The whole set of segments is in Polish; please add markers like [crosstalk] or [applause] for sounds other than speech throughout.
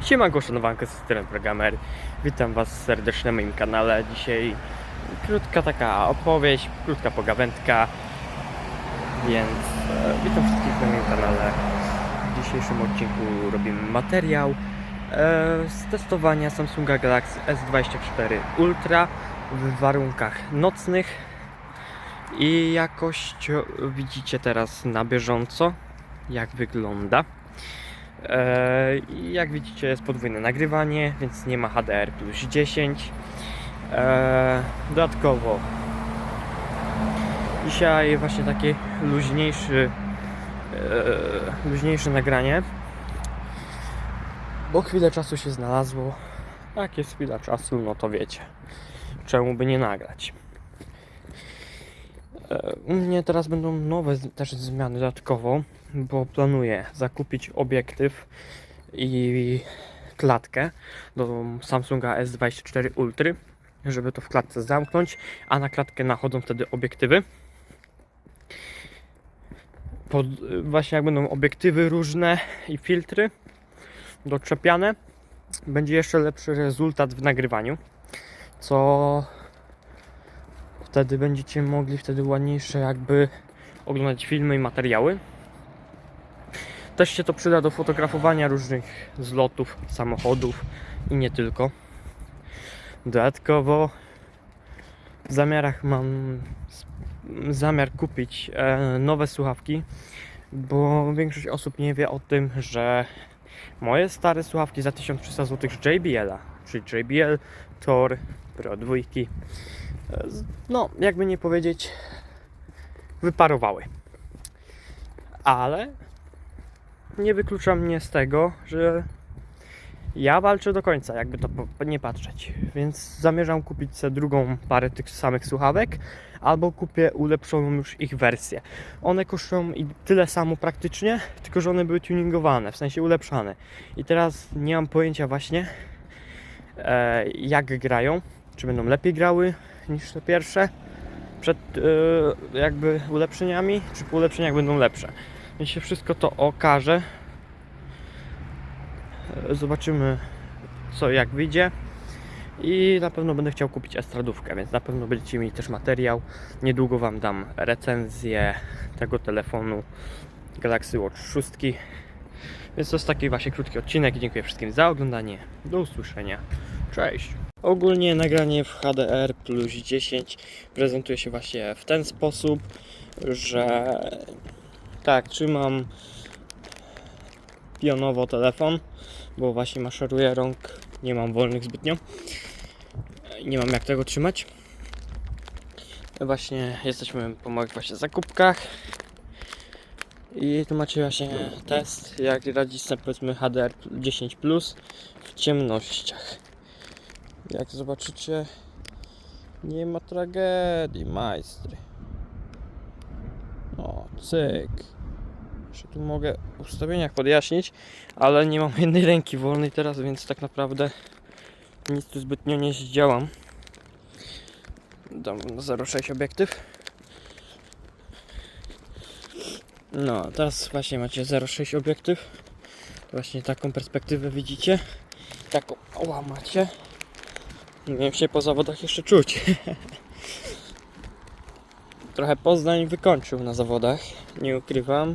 Siemanko szanowanko, z strony Programmer. Witam Was serdecznie na moim kanale. Dzisiaj krótka taka opowieść, krótka pogawędka. Więc e, witam wszystkich na moim kanale. W dzisiejszym odcinku robimy materiał e, z testowania Samsunga Galaxy S24 Ultra w warunkach nocnych. I jakość widzicie teraz na bieżąco, jak wygląda. E, i jak widzicie jest podwójne nagrywanie, więc nie ma HDR plus 10. E, dodatkowo dzisiaj właśnie takie luźniejszy e, luźniejsze nagranie, bo chwilę czasu się znalazło. Jak jest chwila czasu, no to wiecie, czemu by nie nagrać. E, U mnie teraz będą nowe też zmiany dodatkowo, bo planuję zakupić obiektyw i klatkę do Samsunga S24 Ultra, żeby to w klatce zamknąć, a na klatkę nachodzą wtedy obiektywy. Pod, właśnie jak będą obiektywy różne i filtry doczepiane, będzie jeszcze lepszy rezultat w nagrywaniu, co wtedy będziecie mogli wtedy ładniejsze jakby oglądać filmy i materiały. Też się to przyda do fotografowania różnych zlotów, samochodów i nie tylko. Dodatkowo w zamiarach mam zamiar kupić e, nowe słuchawki, bo większość osób nie wie o tym, że moje stare słuchawki za 1300 zł z JBL-a, czyli JBL Tor Pro 2, e, z- no jakby nie powiedzieć, wyparowały. Ale nie wyklucza mnie z tego, że ja walczę do końca, jakby to nie patrzeć. Więc zamierzam kupić sobie drugą parę tych samych słuchawek, albo kupię ulepszoną już ich wersję. One kosztują tyle samo praktycznie, tylko że one były tuningowane, w sensie ulepszane. I teraz nie mam pojęcia właśnie, e, jak grają. Czy będą lepiej grały niż te pierwsze przed e, jakby ulepszeniami, czy po ulepszeniach będą lepsze. Więc się wszystko to okaże. E, Zobaczymy co jak wyjdzie. I na pewno będę chciał kupić estradówkę, więc na pewno będziecie mieli też materiał. Niedługo Wam dam recenzję tego telefonu Galaxy Watch 6. Więc to jest taki właśnie krótki odcinek. Dziękuję wszystkim za oglądanie. Do usłyszenia. Cześć! Ogólnie nagranie w HDR plus 10 prezentuje się właśnie w ten sposób, że tak, trzymam pionowo telefon, bo właśnie maszeruję rąk, nie mam wolnych zbytnio. Nie mam jak tego trzymać. Właśnie jesteśmy po moich właśnie zakupkach. I tu macie właśnie test, jak radzić sobie powiedzmy HDR 10 Plus w ciemnościach. Jak zobaczycie, nie ma tragedii, majstry. O, cyk. Jeszcze tu mogę w ustawieniach podjaśnić, ale nie mam jednej ręki wolnej teraz, więc tak naprawdę nic tu zbytnio nie zdziałam. Dam na 0,6 obiektyw. No, teraz właśnie macie 0,6 obiektyw. Właśnie taką perspektywę widzicie. Taką oła macie. Wiem się po zawodach jeszcze czuć. [laughs] Trochę Poznań wykończył na zawodach, nie ukrywam.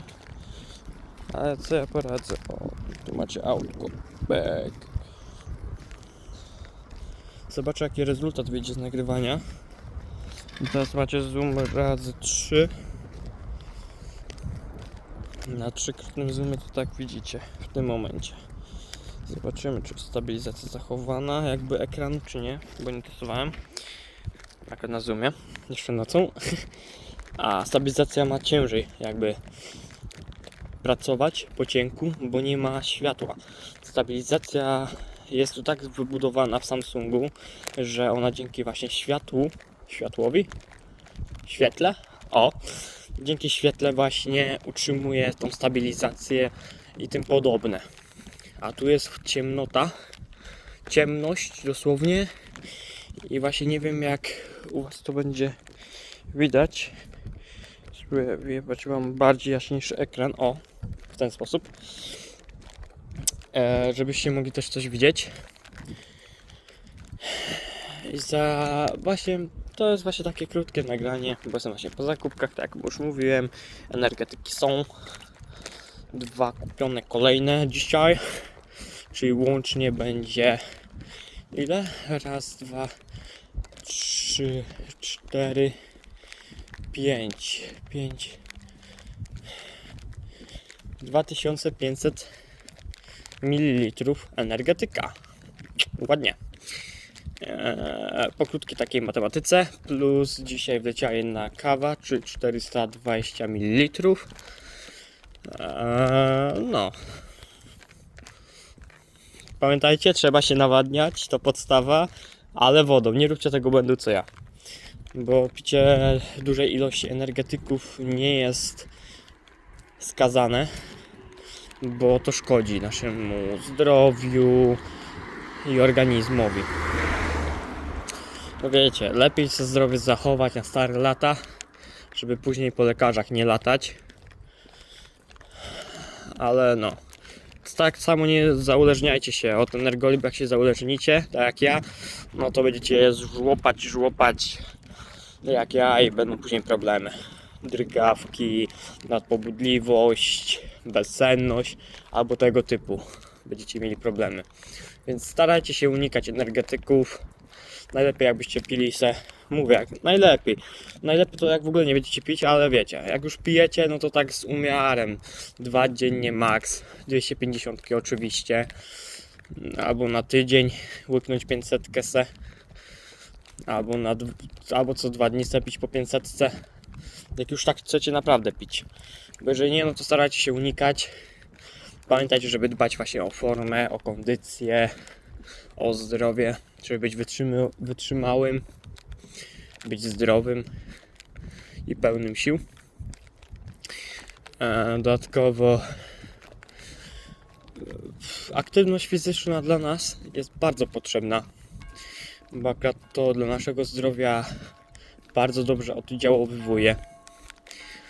Ale co ja poradzę? O, tu macie autko. Bek. Zobaczę jaki rezultat wyjdzie z nagrywania. I teraz macie zoom razy 3. Na trzykrotnym zoomie to tak widzicie w tym momencie. Zobaczymy czy stabilizacja zachowana jakby ekranu czy nie, bo nie testowałem. Jak na zoomie, jeszcze nocą. [laughs] A stabilizacja ma ciężej jakby pracować po cienku, bo nie ma światła. Stabilizacja jest tu tak wybudowana w Samsungu, że ona dzięki właśnie światłu, światłowi, świetle, o, dzięki świetle właśnie utrzymuje tą stabilizację i tym podobne. A tu jest ciemnota, ciemność dosłownie i właśnie nie wiem jak u Was to będzie widać. Spróbuję wyjebać Wam bardziej jaśniejszy ekran, o, w ten sposób. e, żebyście mogli też coś widzieć. I za właśnie to jest właśnie takie krótkie nagranie, bo jestem właśnie po zakupkach, tak jak już mówiłem. Energetyki są. Dwa kupione kolejne dzisiaj. Czyli łącznie będzie ile? Raz, dwa, trzy, cztery, pięć. Pięć. 2500 ml energetyka. Ładnie. Eee, po krótkiej takiej matematyce, plus dzisiaj wleciała jedna kawa, czy 420 ml. Eee, no. Pamiętajcie, trzeba się nawadniać, to podstawa, ale wodą. Nie róbcie tego błędu co ja. Bo picie dużej ilości energetyków nie jest skazane, bo to szkodzi naszemu zdrowiu i organizmowi. No wiecie, lepiej sobie zdrowie zachować na stare lata, żeby później po lekarzach nie latać. Ale no. Tak samo nie zauleczniajcie się od energolib, jak się zaulecznicie, tak jak ja, no to będziecie żłopać, żłopać jak ja i będą później problemy. Drgawki, nadpobudliwość, bezsenność albo tego typu. Będziecie mieli problemy. Więc starajcie się unikać energetyków. Najlepiej jakbyście pili se, mówię, jak najlepiej. Najlepiej to jak w ogóle nie będziecie pić, ale wiecie, jak już pijecie, no to tak z umiarem. Dwa dziennie max, 250 oczywiście. Albo na tydzień łyknąć 500 se. Albo, na, albo co dwa dni pić po 500. Jak już tak chcecie naprawdę pić. Bo jeżeli nie, no to starajcie się unikać. Pamiętajcie, żeby dbać właśnie o formę, o kondycję, o zdrowie, żeby być wytrzymy, wytrzymałym, być zdrowym i pełnym sił. E, Dodatkowo e, aktywność fizyczna dla nas jest bardzo potrzebna, bo akurat to dla naszego zdrowia bardzo dobrze oddziaływuje.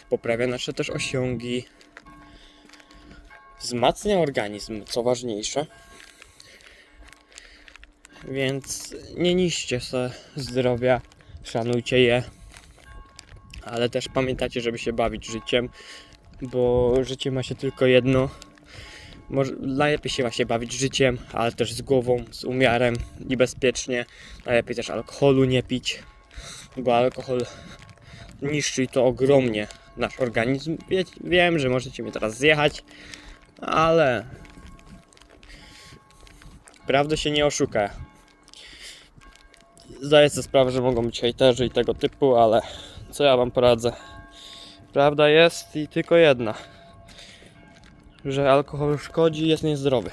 Poprawia nasze też osiągi, wzmacnia organizm, co ważniejsze. Więc nie niszcie se zdrowia, szanujcie je, ale też pamiętajcie, żeby się bawić życiem, bo życie ma się tylko jedno. Może najlepiej się właśnie bawić życiem, ale też z głową, z umiarem i bezpiecznie. Najlepiej też alkoholu nie pić, bo alkohol niszczy to ogromnie nasz organizm. Wie, wiem, że możecie mnie teraz zjechać, ale prawdy się nie oszuka. Zdaję sobie sprawę, że mogą być hejterzy i tego typu, ale co ja wam poradzę? Prawda jest i tylko jedna. Że alkohol szkodzi jest niezdrowy.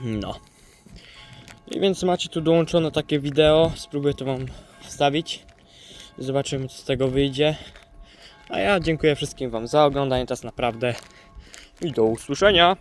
No. I więc macie tu dołączone takie wideo. Spróbuję to wam wstawić. Zobaczymy co z tego wyjdzie. A ja dziękuję wszystkim wam za oglądanie. Jest naprawdę. I do usłyszenia.